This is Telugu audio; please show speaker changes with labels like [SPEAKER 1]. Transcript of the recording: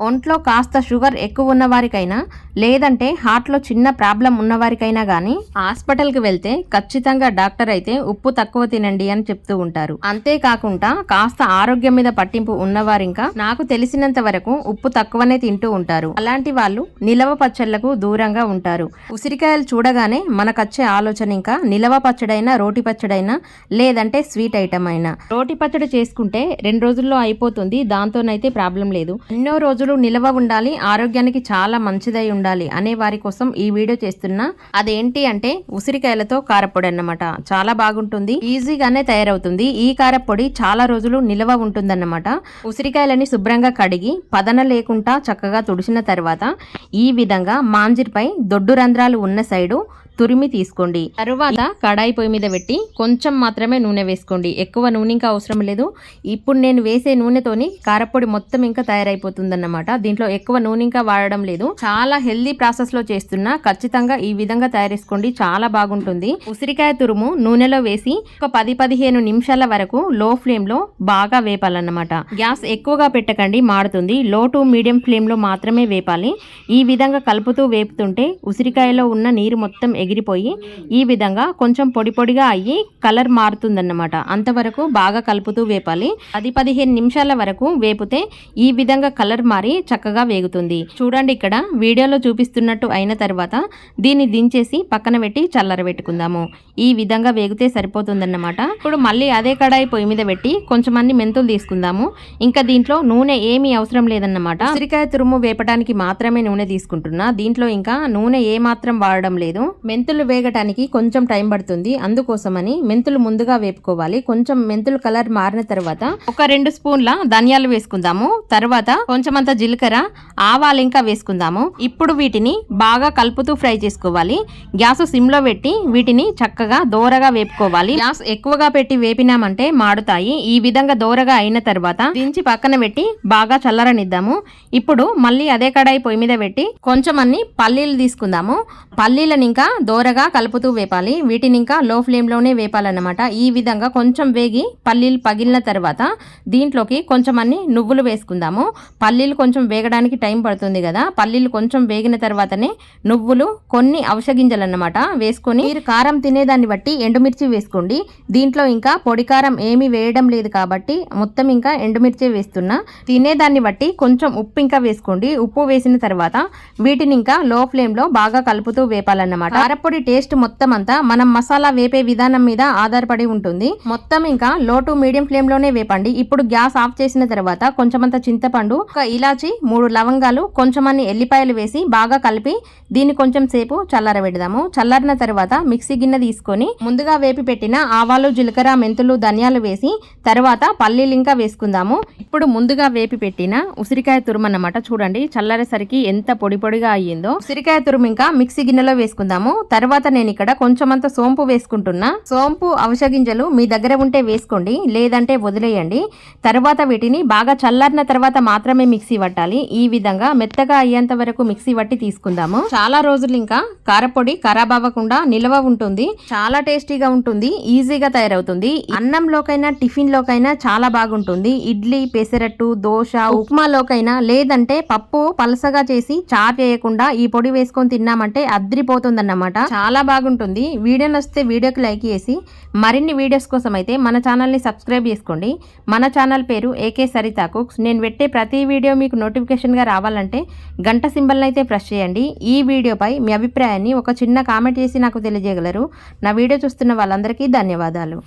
[SPEAKER 1] ఒంట్లో కాస్త షుగర్ ఎక్కువ ఉన్నవారికైనా లేదంటే హార్ట్లో చిన్న ప్రాబ్లం ఉన్నవారికైనా కానీ హాస్పిటల్కి వెళ్తే ఖచ్చితంగా డాక్టర్ అయితే ఉప్పు తక్కువ తినండి అని చెప్తూ ఉంటారు. అంతేకాకుండా కాస్త ఆరోగ్యం మీద పట్టింపు ఉన్నవారు ఇంకా నాకు తెలిసినంత వరకు ఉప్పు తక్కువనే తింటూ ఉంటారు. అలాంటి వాళ్ళు నిలవ పచ్చళ్ళకు దూరంగా ఉంటారు. ఉసిరికాయలు చూడగానే మనకచ్చే ఆలోచన ఇంకా నిలవ పచ్చడైనా రోటి పచ్చడైనా లేదంటే స్వీట్ ఐటమ్ అయినా. రోటి పచ్చడి చేసుకుంటే రెండు రోజుల్లో అయిపోతుంది దాంతోనైతే ప్రాబ్లం లేదు. ఎన్నో రోజులు నిలవ ఉండాలి ఆరోగ్యానికి చాలా మంచిదై ఉండాలి అనే వారి కోసం ఈ వీడియో చేస్తున్నా అదేంటి అంటే ఉసిరికాయలతో కారపొడి అన్నమాట. చాలా బాగుంటుంది ఈజీగానే తయారవుతుంది. ఈ కారపొడి చాలా రోజులు నిలవ ఉంటుందన్నమాట. ఉసిరికాయలని శుభ్రంగా కడిగి పదన లేకుండా చక్కగా తుడిచిన తర్వాత ఈ విధంగా మాంజిర్పై దొడ్డు రంధ్రాలు ఉన్న సైడు తురిమి తీసుకోండి. తర్వాత కడాయి పొయ్యి మీద పెట్టి కొంచెం మాత్రమే నూనె వేసుకోండి. ఎక్కువ నూనె ఇంకా అవసరం లేదు. ఇప్పుడు నేను వేసే నూనెతోని కారపొడి మొత్తం ఇంకా తయారైపోతుందన్నమాట. దీంట్లో ఎక్కువ నూనె ఇంకా వాడడం లేదు. చాలా హెల్దీ ప్రాసెస్లో చేస్తున్నా. ఖచ్చితంగా ఈ విధంగా తయారు చేసుకోండి. చాలా బాగుంటుంది. ఉసిరికాయ తురుము నూనెలో వేసి ఒక పది పదిహేను నిమిషాల వరకు లో ఫ్లేమ్లో బాగా వేపాలన్నమాట. గ్యాస్ ఎక్కువగా పెట్టకండి. మాడుతుంది. లో టు మీడియం ఫ్లేమ్లో మాత్రమే వేపాలి. ఈ విధంగా కలుపుతూ వేపుతుంటే ఉసిరికాయలో ఉన్న నీరు మొత్తం ఎగిరిపోయి ఈ విధంగా కొంచెం పొడి పొడిగా అయ్యి కలర్ మారుతుందన్నమాట. అంతవరకు బాగా కలుపుతూ వేపాలి. పది పదిహేను నిమిషాల వరకు వేపితే ఈ విధంగా కలర్ మారి చక్కగా వేగుతుంది. చూడండి ఇక్కడ వీడియోలో చూపిస్తున్నట్టు అయిన తర్వాత దీన్ని దించేసి పక్కన పెట్టి చల్లరబెట్టుకుందాము ఈ విధంగా వేగితే సరిపోతుందన్నమాట. ఇప్పుడు మళ్ళీ అదే కడాయి పొయ్యి మీద పెట్టి కొంచెం అన్ని మెంతులు తీసుకుందాము. ఇంకా దీంట్లో నూనె ఏమీ అవసరం లేదన్నమాట. ఉసిరికాయ తురుము వేపడానికి మాత్రమే నూనె తీసుకుంటున్నా. దీంట్లో ఇంకా నూనె ఏ మాత్రం వాడడం లేదు. మెంతులు వేగటానికి కొంచెం టైం పడుతుంది. అందుకోసమని మెంతులు ముందుగా వేపుకోవాలి. కొంచెం మెంతులు కలర్ మారిన తర్వాత ఒక రెండు స్పూన్ల ధనియాలు వేసుకుందాము. తర్వాత కొంచెం అంత జీలకర్ర ఆవాలు ఇంకా వేసుకుందాము. ఇప్పుడు వీటిని బాగా కలుపుతూ ఫ్రై చేసుకోవాలి. గ్యాస్ సిమ్లో పెట్టి వీటిని చక్కగా దోరగా వేపుకోవాలి. గ్యాస్ ఎక్కువగా పెట్టి వేపినామంటే మాడుతాయి. ఈ విధంగా దోరగా అయిన తర్వాత దించి పక్కన పెట్టి బాగా చల్లరనిద్దాము. ఇప్పుడు మళ్ళీ అదే కడాయి పొయ్యి మీద పెట్టి కొంచెం అన్ని పల్లీలు తీసుకుందాము. పల్లీలను ఇంకా దోరగా కలుపుతూ వేపాలి. వీటిని ఇంకా లో ఫ్లేమ్లోనే వేపాలన్నమాట. ఈ విధంగా కొంచెం వేగి పల్లీలు పగిలిన తర్వాత దీంట్లోకి కొంచెం అన్ని నువ్వులు వేసుకుందాము. పల్లీలు కొంచెం వేగడానికి టైం పడుతుంది కదా. పల్లీలు కొంచెం వేగిన తర్వాతనే నువ్వులు కొన్ని అవసగింజలు అన్నమాట వేసుకొని మీరు కారం తినేదాన్ని బట్టి ఎండుమిర్చి వేసుకోండి. దీంట్లో ఇంకా పొడి కారం ఏమీ వేయడం లేదు కాబట్టి మొత్తం ఇంకా ఎండుమిర్చి వేస్తున్నా. తినేదాన్ని బట్టి కొంచెం ఉప్పు ఇంకా వేసుకోండి. ఉప్పు వేసిన తర్వాత వీటిని ఇంకా లో ఫ్లేమ్లో బాగా కలుపుతూ వేపాలన్నమాట. కారపొడి టేస్ట్ మొత్తం అంతా మనం మసాలా వేపే విధానం మీద ఆధారపడి ఉంటుంది. మొత్తం ఇంకా లో టు మీడియం ఫ్లేమ్లోనే వేపండి. ఇప్పుడు గ్యాస్ ఆఫ్ చేసిన తర్వాత కొంచెమంత చింతపండు ఒక ఇలాచి మూడు లవంగాలు కొంచెమన్ని ఎల్లిపాయలు వేసి బాగా కలిపి దీన్ని కొంచెం సేపు చల్లారబెడదాము. చల్లారిన తర్వాత మిక్సీ గిన్నె తీసుకొని ముందుగా వేపి పెట్టిన ఆవాలు జీలకర్ర మెంతులు ధనియాలు వేసి తర్వాత పల్లీలు ఇంకా వేసుకుందాము. ఇప్పుడు ముందుగా వేపి పెట్టిన ఉసిరికాయ తురుము అన్నమాట చూడండి. చల్లారేసరికి ఎంత పొడి పొడిగా అయ్యిందో. ఉసిరికాయ తురుము ఇంకా మిక్సీ గిన్నెలో వేసుకుందాము. తర్వాత నేను ఇక్కడ కొంచెమంత సోంపు వేసుకుంటున్నా. సోంపు అవశగింజలు మీ దగ్గర ఉంటే వేసుకోండి లేదంటే వదిలేయండి. తర్వాత వీటిని బాగా చల్లారిన తర్వాత మాత్రమే మిక్సీ పట్టాలి. ఈ విధంగా మెత్తగా అయ్యేంత వరకు మిక్సీ పట్టి తీసుకుందాము. చాలా రోజులు ఇంకా కారపొడి ఖరాబ్ అవ్వకుండా నిల్వ ఉంటుంది. చాలా టేస్టీగా ఉంటుంది ఈజీగా తయారవుతుంది. అన్నంలోకైనా టిఫిన్ లోకైనా చాలా బాగుంటుంది. ఇడ్లీ పెసరట్టు దోశ ఉప్మాలోకైనా లేదంటే పప్పు పలసగా చేసి చార్ చేయకుండా ఈ పొడి వేసుకొని తిన్నామంటే అద్రిపోతుందన్నమాట. చాలా బాగుంటుంది. వీడియో నచ్చితే వీడియోకి లైక్ చేసి మరిన్ని వీడియోస్ కోసం అయితే మన ఛానల్ని సబ్స్క్రైబ్ చేసుకోండి. మన ఛానల్ పేరు ఏకే సరితా కుక్స్. నేను పెట్టే ప్రతి వీడియో మీకు నోటిఫికేషన్గా రావాలంటే గంట సింబల్ని అయితే ప్రెస్ చేయండి. ఈ వీడియోపై మీ అభిప్రాయాన్ని ఒక చిన్న కామెంట్ చేసి నాకు తెలియజేయగలరు. నా వీడియో చూస్తున్న వాళ్ళందరికీ ధన్యవాదాలు.